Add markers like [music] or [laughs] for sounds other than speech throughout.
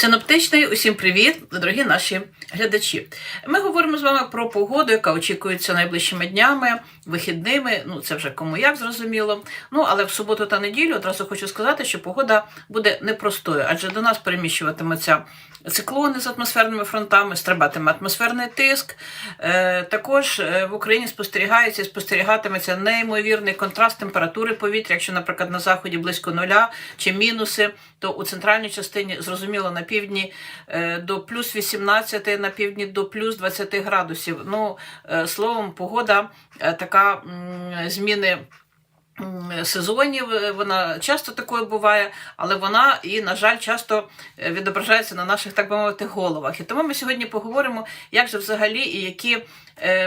Синоптичний, усім привіт, дорогі наші глядачі. Ми говоримо з вами про погоду, яка очікується найближчими днями, вихідними. Ну це вже кому як зрозуміло. Ну але в суботу та неділю одразу хочу сказати, що погода буде непростою, адже до нас переміщуватимуться циклони з атмосферними фронтами, стрибатиме атмосферний тиск. Е, також е, в Україні спостерігається і спостерігатиметься неймовірний контраст температури повітря. Якщо, наприклад, на заході близько нуля чи мінуси, то у центральній частині зрозуміло на півдні е, до плюс 18, на півдні до плюс 20 градусів. Ну, е, словом, погода е, така зміни. Сезонів вона часто такою буває, але вона і, на жаль, часто відображається на наших, так би мовити, головах. І тому ми сьогодні поговоримо, як же взагалі і які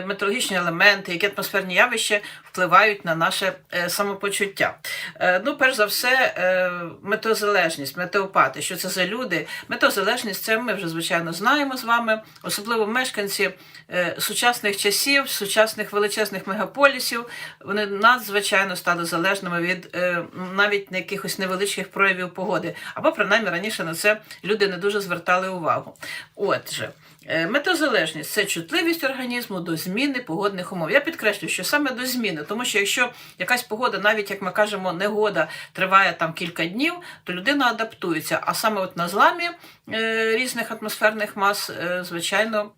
метеорологічні елементи, які атмосферні явища впливають на наше е, самопочуття. Е, Ну, перш за все, е, метеозалежність, метеопати. Що це за люди? Метеозалежність це ми вже звичайно знаємо з вами, особливо мешканці е, сучасних часів, сучасних величезних мегаполісів. Вони надзвичайно стали залежними від е, навіть якихось невеличких проявів погоди. Або принаймні раніше на це люди не дуже звертали увагу. Отже. Е, Метеозалежність це чутливість організму до зміни погодних умов. Я підкреслюю, що саме до зміни, тому що якщо якась погода, навіть як ми кажемо, негода триває там кілька днів, то людина адаптується. А саме от на зламі е, різних атмосферних мас, е, звичайно.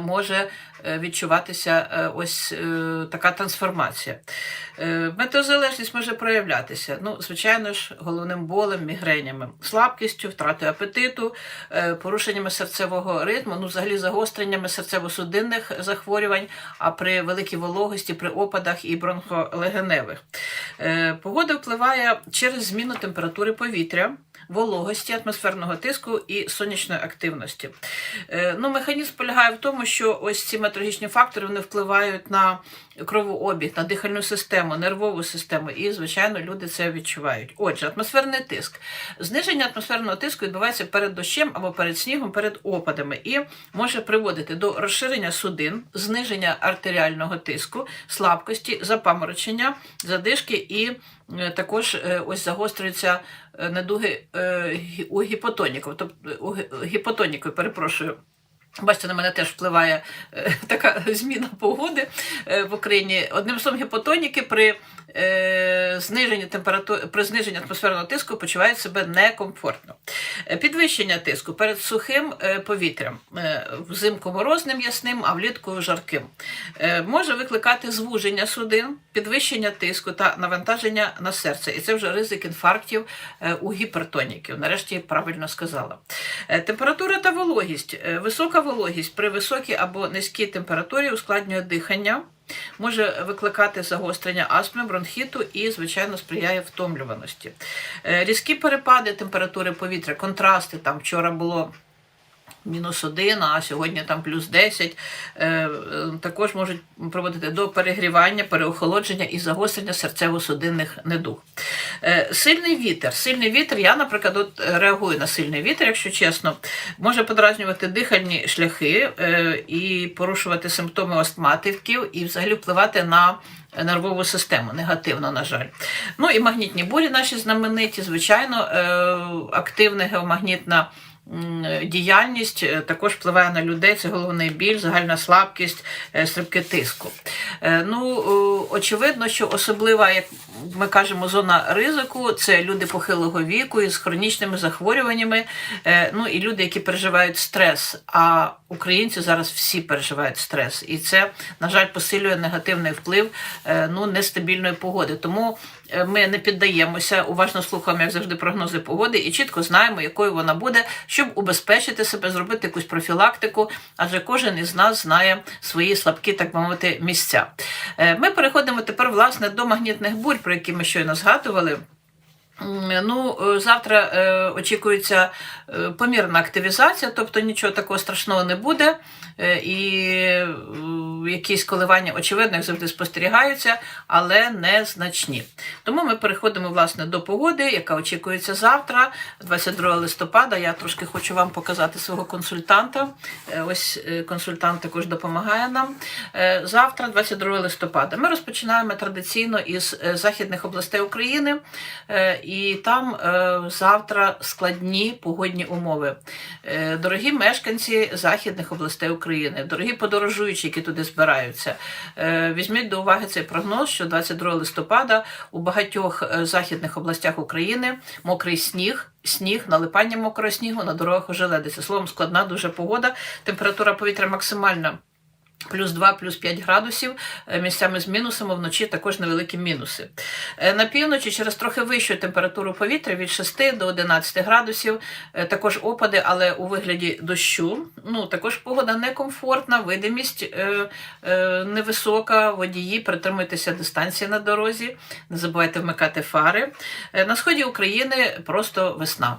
Може е, відчуватися е, ось е, така трансформація. Метеозалежність може проявлятися, ну, звичайно ж, головним болем, мігренями, слабкістю, втратою апетиту, порушеннями серцевого ритму, ну, взагалі загостреннями серцево-судинних захворювань, а при великій вологості, при опадах і бронхолегеневих. Погода впливає через зміну температури повітря, вологості, атмосферного тиску і сонячної активності. Е, Ну, механізм полягає в тому, що ось ці метеорологічні фактори вони впливають на кровообіг, на дихальну систему, нервову систему, і, звичайно, люди це відчувають. Отже, атмосферний тиск. Зниження атмосферного тиску відбувається перед дощем або перед снігом, перед опадами, і може приводити до розширення судин, зниження артеріального тиску, слабкості, запаморочення, задишки і також е, ось загострюються е, недуги е, у гіпотоніків, тобто у гі- гіпотоніків, перепрошую. Бачите, на мене теж впливає е, [laughs] така зміна погоди е, в Україні. Одним словом, гіпотоніки при е, зниженні температури, при зниженні атмосферного тиску почувають себе некомфортно. Підвищення тиску перед сухим повітрям, взимку морозним ясним, а влітку жарким, може викликати звуження судин, підвищення тиску та навантаження на серце. І це вже ризик інфарктів у гіпертоніків. Нарешті правильно сказала. Температура та вологість. Висока вологість при високій або низькій температурі ускладнює дихання, може викликати загострення астми, бронхіту і, звичайно, сприяє втомлюваності. Е, Різкі перепади температури повітря, контрасти. Там вчора було мінус один, а сьогодні там плюс 10, е, е, також можуть проводити до перегрівання, переохолодження і загострення серцево-судинних недуг. Е, Сильний вітер. Сильний вітер, я, наприклад, от реагую на сильний вітер, якщо чесно, може подразнювати дихальні шляхи і порушувати симптоми астматиків, і взагалі впливати на нервову систему негативно, на жаль. Ну і магнітні бурі наші знамениті, звичайно, активна геомагнітна діяльність е, також впливає на людей. Це головний біль, загальна слабкість, е, стрибки тиску. Е, Ну, е, очевидно, що особлива, як ми кажемо, зона ризику це люди похилого віку із хронічними захворюваннями, е, ну і люди, які переживають стрес. А українці зараз всі переживають стрес, і це, на жаль, посилює негативний вплив е, ну, нестабільної погоди. Тому е, ми не піддаємося, уважно слухаємо, як завжди, прогнози погоди і чітко знаємо, якою вона буде, щоб убезпечити себе, зробити якусь профілактику, адже кожен із нас знає свої слабкі, так би мовити, місця. Е, Ми переходимо тепер власне до магнітних бурь, про які ми щойно згадували. Ну, е, завтра е, очікується е, помірна активізація, тобто нічого такого страшного не буде. І якісь коливання, очевидно, як завжди спостерігаються, але незначні. Тому ми переходимо власне до погоди, яка очікується завтра, 22 листопада. Я трошки хочу вам показати свого консультанта. Ось консультант також допомагає нам. Завтра, 22 листопада, ми розпочинаємо традиційно із західних областей України. І там е, завтра складні погодні умови. Е, Дорогі мешканці західних областей України, дорогі подорожуючі, які туди збираються, е, візьміть до уваги цей прогноз, що 22 листопада у багатьох західних областях України мокрий сніг. Сніг, налипання мокрого снігу на дорогах ожеледиться. Словом, складна дуже погода. Температура повітря максимальна. Плюс 2, плюс 5 градусів, е, місцями з мінусами, вночі також невеликі мінуси. Е, На півночі через трохи вищу температуру повітря від 6 до 11 градусів, е, також опади, але у вигляді дощу. Ну, також погода некомфортна, видимість е, е, невисока, водії, притримуйтеся дистанції на дорозі, не забувайте вмикати фари. На сході України просто весна.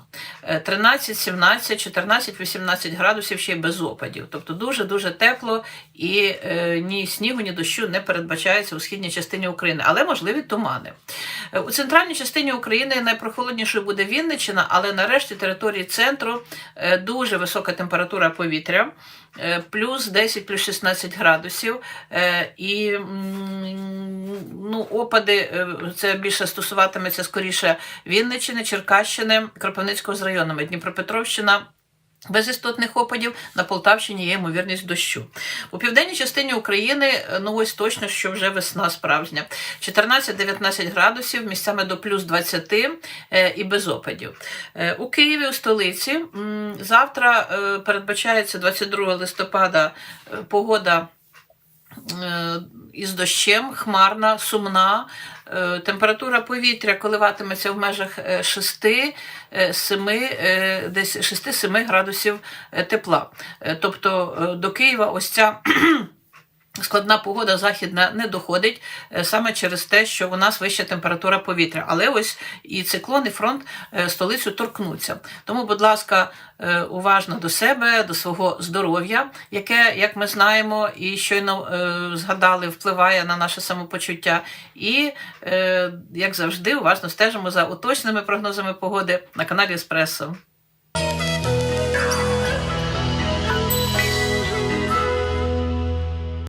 Е, 13, 17, 14, 18 градусів ще й без опадів. Тобто дуже-дуже тепло і е, ні снігу, ні дощу не передбачається у східній частині України, але можливі тумани. Е, У центральній частині України найпрохолоднішою буде Вінниччина, але нарешті території центру е, дуже висока температура повітря. Е, Плюс 10, плюс 16 градусів, Е, і ну, опади е, це більше стосуватиметься скоріше Вінниччини, Черкащини, Кропивницького з районами, Дніпропетровщина. Без істотних опадів на Полтавщині є ймовірність дощу. У південній частині України, е, ну ось точно, що вже весна справжня. 14-19 градусів, місцями до плюс 20 е, і без опадів. Е, У Києві, у столиці, завтра передбачається 22 листопада погода із дощем, хмарна, сумна. Е, Температура повітря коливатиметься в межах 6-7 десь 6-7 градусів е, тепла. Е, Тобто е, до Києва ось ця складна погода західна не доходить е, саме через те, що у нас вища температура повітря. Але ось і циклон, і фронт е, столицю торкнуться. Тому, будь ласка, е, уважно до себе, до свого здоров'я, яке, як ми знаємо, і щойно згадали, впливає на наше самопочуття. І, як завжди, уважно стежимо за уточними прогнозами погоди на каналі Еспресо.